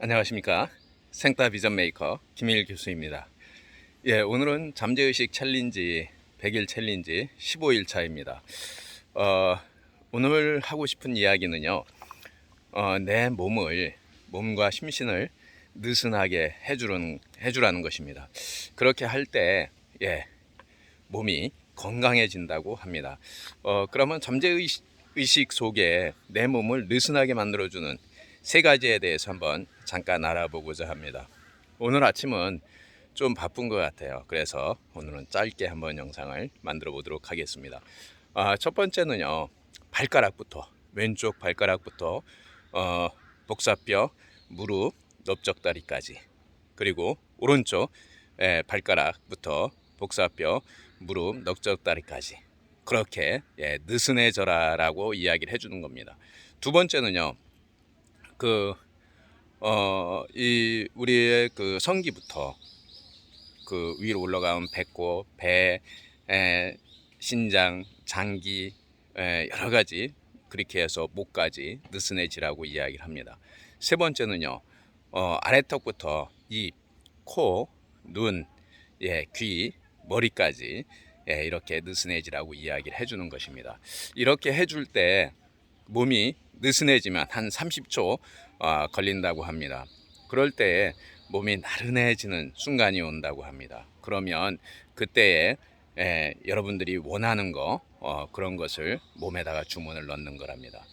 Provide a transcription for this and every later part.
안녕하십니까 생따 비전 메이커 김일 교수입니다. 예, 오늘은 잠재의식 챌린지 100일 챌린지 15일 차입니다. 어, 오늘 하고 싶은 이야기는요. 어, 내 몸을 몸과 심신을 느슨하게 해주는 해주라는 것입니다. 그렇게 할때 예, 몸이 건강해진다고 합니다. 어, 그러면 잠재의식 의식 속에 내 몸을 느슨하게 만들어주는 세 가지에 대해서 한번 잠깐 알아보고자 합니다. 오늘 아침은 좀 바쁜 것 같아요. 그래서 오늘은 짧게 한번 영상을 만들어 보도록 하겠습니다. 아, 첫 번째는요, 발가락부터, 왼쪽 발가락부터, 어, 복사뼈, 무릎, 넓적다리까지. 그리고 오른쪽 예, 발가락부터 복사뼈, 무릎, 넓적다리까지. 그렇게 예, 느슨해져라라고 이야기를 해주는 겁니다. 두 번째는요, 그, 어, 이, 우리의 그 성기부터 그 위로 올라가면 배꼽, 배, 에, 신장, 장기, 에, 여러 가지 그렇게 해서 목까지 느슨해지라고 이야기를 합니다. 세 번째는요, 어, 아래턱부터 입, 코, 눈, 예, 귀, 머리까지 예, 이렇게 느슨해지라고 이야기를 해주는 것입니다. 이렇게 해줄 때 몸이 느슨해지면 한 30초 어, 걸린다고 합니다. 그럴 때 몸이 나른해지는 순간이 온다고 합니다. 그러면 그때에 에, 여러분들이 원하는 거 어, 그런 것을 몸에다가 주문을 넣는 거랍니다.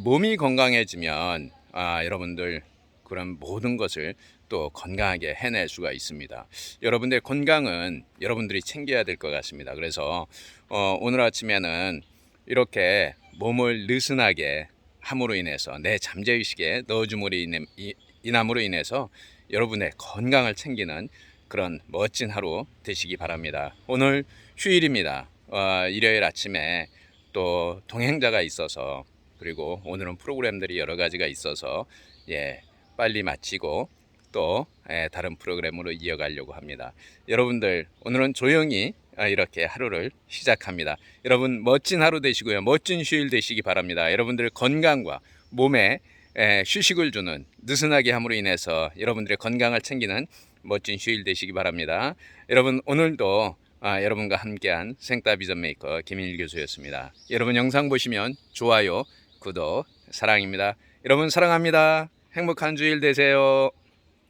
몸이 건강해지면 아, 여러분들 그런 모든 것을 또 건강하게 해낼 수가 있습니다. 여러분들 건강은 여러분들이 챙겨야 될 것 같습니다. 그래서 어, 오늘 아침에는 이렇게 몸을 느슨하게 함으로 인해서 내 잠재의식에 넣어줌으로 이- 인함으로 인해서 여러분의 건강을 챙기는 그런 멋진 하루 되시기 바랍니다. 오늘 휴일입니다. 어, 일요일 아침에 또 동행자가 있어서 그리고 오늘은 프로그램들이 여러 가지가 있어서 예 빨리 마치고 또 예, 다른 프로그램으로 이어가려고 합니다. 여러분들 오늘은 조용히 아, 이렇게 하루를 시작합니다. 여러분 멋진 하루 되시고요. 멋진 휴일 되시기 바랍니다. 여러분들 건강과 몸에 에, 휴식을 주는 느슨하게 함으로 인해서 여러분들의 건강을 챙기는 멋진 휴일 되시기 바랍니다. 여러분 오늘도 아, 여러분과 함께한 생따 비전 메이커 김일 교수였습니다. 여러분 영상 보시면 좋아요, 구독, 사랑입니다. 여러분 사랑합니다. 행복한 주일 되세요.